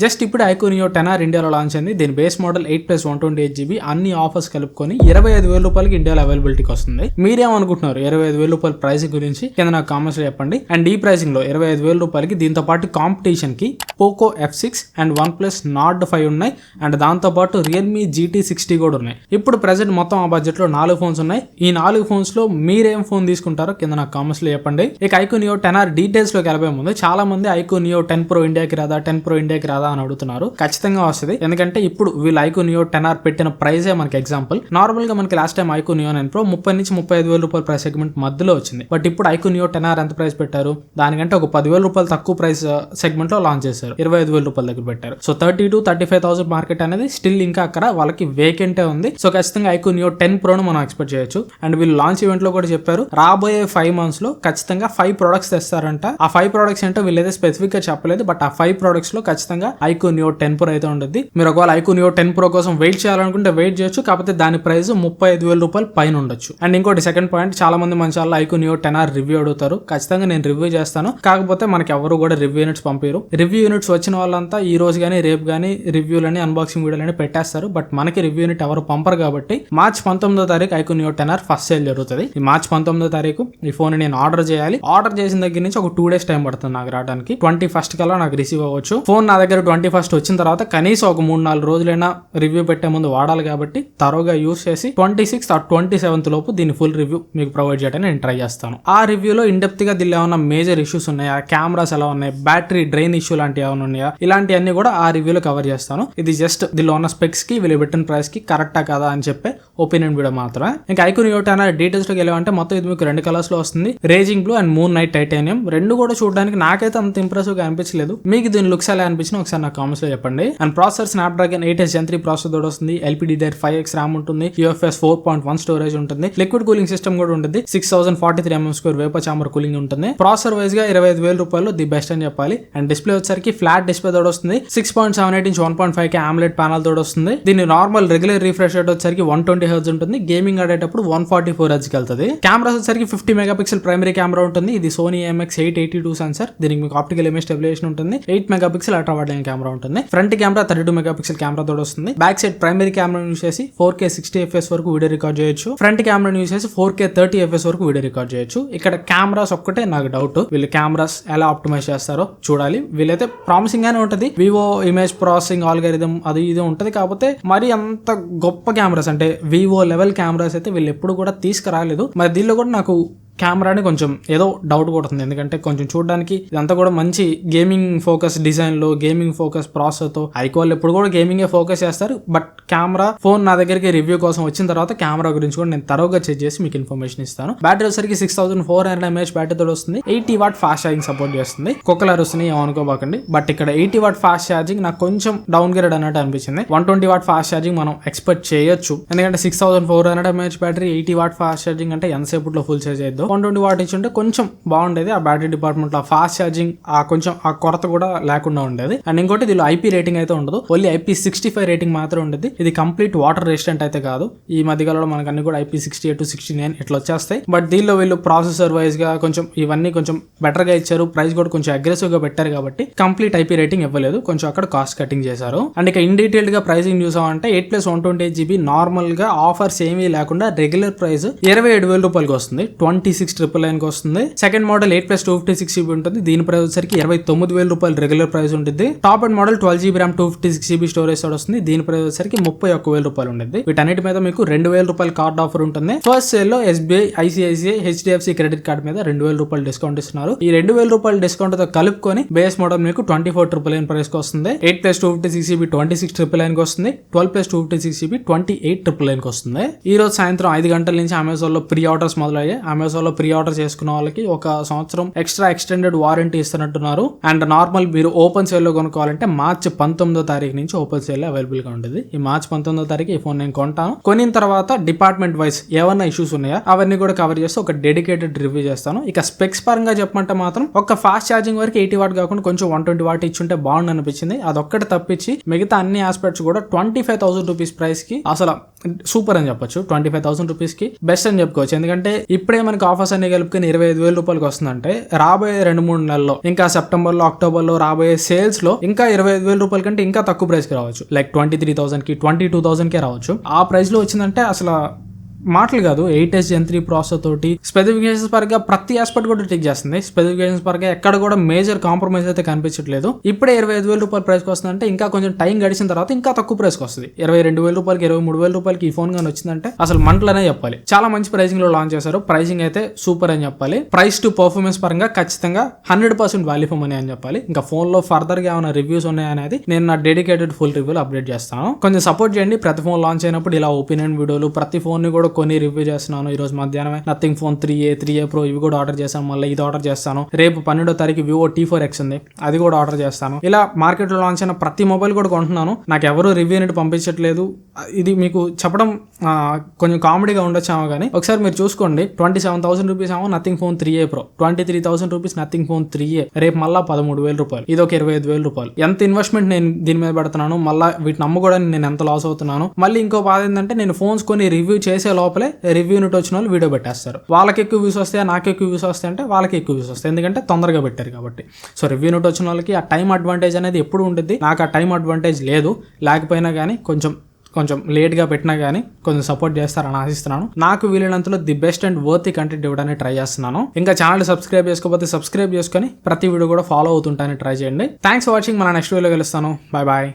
Just ఇప్పుడు iQOO Neo ten ఇండియాలో launch అయింది. దీని base model eight plus one twenty eight GB. అన్ని ఆఫర్స్ కలుపుకొని ఇరవై ఐదు వేల రూపాయలకి ఇండియాలో అవైలబిలిటీకి వస్తుంది. మీరేమనుకుంటున్నారు? ఇరవై ఐదు వేల రూపాయల ప్రైస్ గురించి కింద నాకు కామెంట్స్లో చెప్పండి. అండ్ ఈ ప్రైసింగ్లో ఇరవై ఐదు వేల రూపాయలకి దీంతో పాటు కాంపిటీషన్కి Poco F six and OnePlus Nord five ఉన్నాయి. అండ్ దాంతో పాటు రియల్మీ జీటీ సిక్స్టీ కూడా ఉన్నాయి. ఇప్పుడు ప్రెసెంట్ మొత్తం ఆ బడ్జెట్లో నాలుగు ఫోన్స్ ఉన్నాయి. ఈ నాలుగు ఫోన్స్లో మీరేం ఫోన్ తీసుకుంటారో కింద నాకు కామెంట్స్లో చెప్పండి. ఇక ఐకోనియో టెన్ ఆర్ డీటెయిల్స్లోకి వెళ్ళబోయే ముందు చాలా మంది ఐకోనియో టెన్ ప్రో ఇండియాకి రాదా టెన్ ప్రో ఇండియాకి రాదా అని అడుగుతున్నారు. ఖచ్చితంగా వస్తుంది. ఎందుకంటే ఇప్పుడు వీళ్ళు ఐకోనియో టెన్ ఆర్ పెట్టిన ప్రైజే మనకి ఎగ్జాంపుల్. నార్మల్గా మనకి last time iQOO Neo nine pro ముప్పై నుంచి ముప్పై ఐదు వేల రూపాయల ప్రైస్ సెగ్మెంట్ మధ్యలో వచ్చింది. బట్ ఇప్పుడు ఐకోనియో టెన్ ఆర్ ఎంత ప్రైస్ పెట్టారు? దానికంటే ఒక పదివేల రూపాయలు తక్కువ ప్రైస్ సెగ్మెంట్లో లాంచ్ చేశారు. ఇరవై ఐదు వేల రూపాయల దగ్గర పెట్టారు. So thirty to thirty five thousand market అనేది స్టిల్ ఇంకా అక్కడ వాళ్ళకి వేకెంటే ఉంది. సో ఖచ్చితంగా ఐకోనియో టెన్ ప్రోను మనం ఎక్స్పెక్ట్ చేయొచ్చు. అండ్ వీళ్ళు లాంచ్ ఈవెంట్లో కూడా చెప్పారు రాబోయే ఫైవ్ మంత్స్లో ఖచ్చితంగా ఫైవ్ ప్రొడక్ట్స్ తెస్తారంట. ఆ ఫైవ్ ప్రొడక్ట్స్ ఏంటో వీళ్ళైతే స్పెసిఫిక్గా చెప్పలేదు. బట్ ఆ ఫైవ్ ప్రొడక్ట్స్లో ఖచ్చితంగా ఐకోనియో టెన్ ప్రో అయితే ఉంటుంది మీరు ఒకవేళ ఐకోనియో టెన్ ప్రో కోసం వెయిట్ చేయాలనుకుంటే వెయిట్ చేయొచ్చు కాకపోతే దాని ప్రైస్ ముప్పై ఐదు వేల రూపాయలు పైన ఉండొచ్చు. అండ్ ఇంకోటి సెకండ్ పాయింట్ చాలా మంది మన channel iQOO Neo ten R review అడుగుతారు. ఖచ్చితంగా నేను రివ్యూ చేస్తాను. కాకపోతే మనకి ఎవరు కూడా రివ్యూ యూనిట్స్ పంపారు రివ్యూ యూనిట్స్ వచ్చిన వాళ్ళంతా ఈ రోజు కానీ రేపు కానీ రివ్యూలని అన్బాక్సింగ్ వీడియోలని పెట్టేస్తారు. బట్ మనకి రివ్యూ యూనిట్ ఎవరు పంపరు కాబట్టి మార్చ్ పంతొమ్మిదో తారీఖు iQOO Neo ten R first sale జరుగుతుంది. ఈ మార్చ్ పంతొమ్మిదో తారీఖు ఈ ఫోన్ నేను ఆర్డర్ చేయాలి. ఆర్డర్ చేసిన దగ్గర నుంచి ఒక టూ డేస్ టైం పడుతుంది నాకు రావడానికి. ట్వంటీ ఫస్ట్ కల్లా నాకు రిసీవ్ అవ్వచ్చు. ఫోన్ నా దగ్గర ట్వంటీ ఫస్ట్ వచ్చిన తర్వాత కనీసం ఒక మూడు నాలుగు రోజులైనా రివ్యూ పెట్టే ముందు వాడాలి కాబట్టి తరోగా యూస్ చేసి ట్వంటీ సిక్స్ ఆ ట్వంటీ సెవెంత్ లోపు దీని ఫుల్ రివ్యూ మీకు ప్రొవైడ్ చేయడానికి నేను ట్రై చేస్తాను. ఆ రివ్యూలో ఇన్గా దీనిలో ఏమైనా మేజర్ ఇష్యూస్ ఉన్నాయా? కెమెరాస్ ఎలా ఉన్నాయి? బ్యాటరీ డ్రైన్ ఇష్యూ లాంటివి ఏమైనా ఉన్నాయా? ఇలాంటివన్నీ కూడా ఆ రివ్యూలో కవర్ చేస్తాను. ఇది జస్ట్ దీనిలో ఉన్న స్పెక్స్కి వీళ్ళు పెట్టిన ప్రైస్కి కరెక్టా కదా అని చెప్పే ఒపీనియన్ వీడియో మాత్రమే. ఇంకా ఐకోన్ యోట్ డీటెయిల్స్లోకి వెళ్ళామంటే మొత్తం ఇది మీకు రెండు కలర్స్లో వస్తుంది. Raging blue and moon night titanium రెండు కూడా చూడడానికి నాకైతే అంత ఇంప్రెసివ్గా అనిపించలేదు. మీకు దీని లుక్స్ ఎలా అనిపించిన ఒకసారి అన్న కామెంట్స్లో చెప్పండి. And processor Snapdragon eight S gen three processor తోడు వస్తుంది. LPDDR five X RAM ఉంటుంది. UFS four point one storage ఉంటుంది. లిక్విడ్ కూలింగ్ సిస్టమ్ కూడా ఉంటుంది. Six thousand forty three mm square vapour chamber cooling ఉంటుంది. ప్రాసెసర్ వైజ్గా ఇరవై ఐదు వేల రూపాయలు ది బెస్ట్ అని చెప్పాలి. అండ్ డిస్ప్లే వచ్చేసరికి ఫ్లాట్ డిస్ప్లే తోడు వస్తుంది. Six point seven eight inch one point five K AMOLED panel తోడు వస్తుంది. దీని నార్మల్ రెగ్యులర్ రిఫ్రెష్ రేట్ వచ్చేసరికి వన్ ట్వంటీ హెర్జ్ ఉంటుంది. గేమింగ్ ఆడేటప్పుడు వన్ ఫార్టీ ఫోర్ హెర్జ్ వెళ్తుంది. కెమెరాస్ వచ్చేసరికి fifty megapixel primary camera ఉంటుంది. ఇది Sony MX eight eighty two sensor దీనికి మీకు ఆప్టికల్ ఇమేజ్ స్టెబిలేషన్ ఉంటుంది. Eight megapixel ultra wide camera ఉంటుంది. Front camera thirty two megapixel camera తోడు వస్తుంది. Back side primary camera use చేసి ఫోర్ కే సిక్స్టీ ఎఫ్ఎస్ వరకు వీడియో రికార్డ్ చేయొచ్చు. Front camera use చేసి ఫోర్ కే థర్టీ ఎఫ్ఎస్ వరకు video record చేయొచ్చు. ఇక్కడ కెమెరాస్ ఒక్కటే నాకు డౌట్ వీళ్ళు కెమెరాస్ ఎలా ఆప్టిమైజ్ చేస్తారో చూడాలి. వీళ్ళైతే ప్రామిసింగ్ గానే ఉంటుంది. వివో ఇమేజ్ ప్రాసెసింగ్ ఆల్గరిథం అది ఇది ఉంటుంది కాకపోతే మరి అంత గొప్ప కెమెరాస్ అంటే వివో లెవెల్ కెమెరాస్ అయితే వీళ్ళు ఎప్పుడు కూడా తీసుకురాలేదు. మరి దీనిలో కూడా నాకు కెమెరాని కొంచెం ఏదో డౌట్ కొడుతుంది. ఎందుకంటే కొంచెం చూడడానికి ఇదంతా కూడా మంచి గేమింగ్ ఫోకస్ డిజైన్లో గేమింగ్ ఫోకస్ ప్రాసెస్తో ఐకోల్ ఎప్పుడు కూడా గేమింగ్ ఫోకస్ చేస్తారు. బట్ కెమెరా ఫోన్ నా దగ్గరికి రివ్యూ కోసం వచ్చిన తర్వాత కెమెరా గురించి కూడా నేను తరవుగా చెక్ చేసి మీకు ఇన్ఫర్మేషన్ ఇస్తాను. బ్యాటరీ వచ్చరికి six thousand four hundred mAh battery తోడు వస్తుంది. Eighty watt fast charging support చేస్తుంది. కుక్కలర్ వస్తున్నాయి ఏమనుకోబాకండి. బట్ ఇక్కడ ఎయిటీ వాట్ ఫాస్ట్ ఛార్జింగ్ నాకు కొంచెం డౌన్ గ్రేడ్ అన్నట్టు అనిపించింది. One twenty watt fast charging మనం ఎక్స్పెక్ట్ చేయొచ్చు. ఎందుకంటే six thousand four hundred mAh battery eighty watt fast charging అంటే ఎంతసేపులో ఫుల్ ఛార్జ్ చేయొద్దు వన్ ట్వంటీ వాట్ ఇచ్చి ఉంటే కొంచెం బాగుండేది. ఆ బ్యాటరీ డిపార్ట్మెంట్లో ఫాస్ట్ ఛార్జింగ్ ఆ కొంచెం ఆ కొరత కూడా లేకుండా ఉండేది. అండ్ ఇంకోటి దీనిలో ఐపీ రేటింగ్ అయితే ఉండదు. Only IP sixty five rating మాత్రం ఉండేది. ఇది కంప్లీట్ వాటర్ రెసిస్టెంట్ అయితే కాదు. ఈ మధ్యకాలంలో మనకు అన్ని కూడా IP sixty eight sixty nine ఇట్లా వచ్చేస్తాయి. బట్ దీనిలో వీళ్ళు ప్రాసెసర్ వైజ్గా కొంచెం ఇవన్నీ కొంచెం బెటర్గా ఇచ్చారు. ప్రైస్ కూడా కొంచెం అగ్రెసివ్గా పెట్టారు కాబట్టి కంప్లీట్ ఐపీ రేటింగ్ ఇవ్వలేదు. కొంచెం అక్కడ కాస్ట్ కటింగ్ చేశారు. అండ్ ఇక ఇన్ డీటెయిల్గా ప్రైసింగ్ చూసామంటే eight plus one twenty eight GB నార్మల్గా ఆఫర్స్ ఏమీ లేకుండా రెగ్యులర్ ప్రైస్ ఇరవై ఏడు వేల రూపాయలకి వస్తుంది. ట్వంటీ సిక్స్ ట్రిపుల్ నైన్కి వస్తుంది. Second model eight plus two fifty six GB ఉంటుంది. దీని ప్రైస్ వచ్చరికి ఇరవై తొమ్మిది వేల రూపాయలు రెగ్యులర్ ప్రైస్ ఉంటుంది. Top and model twelve GB RAM two fifty six GB storage వస్తుంది. దీని ప్రైస్ వచ్చరికి ముప్పై ఒక్క వేల రూపాయలు ఉంటుంది. వీటన్నిటి మీద మీకు రెండు వేల రూపాయల కార్డ్ ఆఫర్ ఉంటుంది. ఫస్ట్ సేల్లో SBI ICICI HDFC credit card మీద రెండు వేల రూపాయలు డిస్కౌంట్ ఇస్తున్నారు. ఈ రెండు వేల రూపాయల డిస్కౌంట్తో కలుపుకొని బేస్ మోడల్ మీకు twenty four triple nine price వస్తుంది. Eight plus two fifty six GB twenty six triple nine వస్తుంది. Twelve plus two fifty six GB twenty eight triple nine వస్తుంది. ఈ రోజు సాయంత్రం ఐదు గంటల నుంచి అమెజాన్లో ప్రీ ఆర్డర్స్ మొదలయ్యాయి. అమెజాన్ అమెజాన్లో ప్రీ ఆర్డర్ చేసుకున్న వాళ్ళకి ఒక సంవత్సరం ఎక్స్ట్రా ఎక్స్టెండెడ్ వారంటీ ఇస్తున్నట్టున్నారు. అండ్ నార్మల్ మీరు ఓపెన్ సేల్లో కొనుక్కోవాలంటే మార్చి పంతొమ్మిదో తారీఖు నుంచి ఓపెన్ సేల్ అవైలబుల్గా ఉంటుంది ఈ మార్చి పంతొమ్మిదో తారీఖు ఈ ఫోన్ నేను కొంటాను. కొనిన తర్వాత డిపార్ట్మెంట్ వైస్ ఏమైనా ఇష్యూస్ ఉన్నాయా? అవన్నీ కూడా కవర్ చేసి ఒక డెడికేటెడ్ రివ్యూ చేస్తాను. ఇక స్పెక్స్ పరంగా చెప్పమంటే మాత్రం ఒక ఫాస్ట్ ఛార్జింగ్ వరకు ఎయిటీ వాట్ కాకుండా కొంచెం వన్ ట్వంటీ వాట్ ఇచ్చుంటే బాగుండు అనిపించింది అదొక్కటి తప్పించి మిగతా అన్ని ఆస్పెక్ట్స్ కూడా ట్వంటీ ఫైవ్ థౌసండ్ రూపీస్ ప్రైస్కి అసలు సూపర్ అని చెప్పొచ్చు. ట్వంటీ ఫైవ్ థౌసండ్ రూపీస్కి బెస్ట్ అని చెప్పుకోవచ్చు. ఎందుకంటే ఇప్పుడే మనకి ఆఫర్స్ అన్ని కలుపుకొని ఇరవై ఐదు వేల రూపాయలకి వస్తుందంటే రాబోయే రెండు మూడు నెలల్లో ఇంకా సెప్టెంబర్లో అక్టోబర్లో రాబోయే సేల్స్లో ఇంకా ఇరవై ఐదు వేల రూపాయల కంటే ఇంకా తక్కువ ప్రైస్కి రావచ్చు. లైక్ ట్వంటీ త్రీ థౌసండ్కి ట్వంటీ టూ థౌసండ్కే రావచ్చు. ఆ ప్రైస్లో వచ్చిందంటే అసలు మాటలు కాదు eight S gen three processor తోటి స్పెసిఫికేషన్స్ పరంగా ప్రతి ఆస్పెక్ట్ కూడా టిక్ చేస్తుంది. స్పెసిఫికేషన్స్ పరంగా ఎక్కడ కూడా మేజర్ కాంప్రమైజ్ అయితే కనిపించట్లేదు. ఇప్పుడే ఇరవై ఐదు వేల రూపాయల ప్రైస్కి వస్తుందంటే ఇంకా కొంచెం టైం గడిచిన తర్వాత ఇంకా తక్కువ ప్రైస్కి వస్తుంది. ఇరవై రెండు వేల రూపాయలకి ఇరవై మూడు వేల రూపాయలకి ఈ ఫోన్ కానీ వచ్చిందంటే అసలు మంటలనే చెప్పాలి. చాలా మంచి ప్రైసింగ్లో లాంచ్ చేశారు. ప్రైసింగ్ అయితే సూపర్ అని చెప్పాలి. ప్రైస్ టు పర్ఫార్మెన్స్ పరంగా ఖచ్చితంగా hundred percent value for money అని చెప్పాలి. ఇంకా ఫోన్లో ఫర్దర్గా ఏమైనా రివ్యూస్ ఉన్నాయనేది నేను నా డెడికేటెడ్ ఫుల్ రివ్యూలు అప్డేట్ చేస్తాను. కొంచెం సపోర్ట్ చేయండి. ప్రతి ఫోన్ లాంచ్ అయినప్పుడు ఇలా ఒపీనియన్ వీడియోలు ప్రతి ఫోన్ని కూడా కొన్ని రివ్యూ చేస్తున్నాను. ఈ రోజు మధ్యాహ్నమే. Nothing phone three A three A pro ఇవి కూడా ఆర్డర్ చేశాను. మళ్ళీ ఇది ఆర్డర్ చేస్తాను. రేపు పన్నెండో తారీఖు వివో టీ ఫోర్ ఎక్స్ ఉంది. అది కూడా ఆర్డర్ చేస్తాను. ఇలా మార్కెట్లో లాంచ్ అయిన ప్రతి మొబైల్ కూడా కొంటున్నాను. నాకు ఎవరు రివ్యూ అనేది పంపించట్లేదు. ఇది మీకు చెప్పడం కొంచెం కామెడీగా ఉండొచ్చామో కానీ ఒకసారి మీరు చూసుకోండి. ట్వంటీ సెవెన్ థౌసండ్ రూపీస్ ఏమో Nothing phone three A pro twenty three thousand rupees Nothing phone three A రేపు మళ్ళీ పదమూడు వేల రూపాయలు. ఇది ఒక ఇరవై ఐదు వేల రూపాయలు. ఎంత ఇన్వెస్ట్మెంట్ నేను దీని మీద పెడుతున్నాను? మళ్ళీ వీటిని అమ్ముకోవడానికి నేను ఎంత లాస్ అవుతున్నాను? మళ్ళీ ఇంకో బాధ ఏంటంటే నేను ఫోన్స్ కొన్ని రివ్యూ చేసే లోపలే రివ్యూ యూనిట్ వచ్చిన వాళ్ళు వీడియో పెట్టేస్తారు. వాళ్ళకి ఎక్కువ వ్యూస్ వస్తాయి? నాకు ఎక్కువ వ్యూస్ వస్తాయి అంటే వాళ్ళకి ఎక్కువ వ్యూస్ వస్తాయి. ఎందుకంటే తొందరగా పెట్టారు కాబట్టి. సో రివ్యూ యూనిట్ వచ్చిన వాళ్ళకి ఆ టైం అడ్వాంటేజ్ అనేది ఎప్పుడు ఉంటుంది నాకు ఆ టైం అడ్వాంటేజ్ లేదు. లేకపోయినా కానీ కొంచెం కొంచెం లేట్గా పెట్టినా కానీ కొంచెం సపోర్ట్ చేస్తారని ఆశిస్తున్నాను. నాకు వీలైనంతలో the best and worth content ఇవ్వడానికి ట్రై చేస్తున్నాను. ఇంకా ఛానల్ సబ్స్క్రైబ్ చేసుకోకపోతే సబ్స్క్రైబ్ చేసుకొని ప్రతి వీడియో కూడా ఫాలో అవుతుంటానని ట్రై చేయండి. థ్యాంక్స్ ఫర్ వాచింగ్ మన నెక్స్ట్ వీడియో కలుస్తాను. Bye bye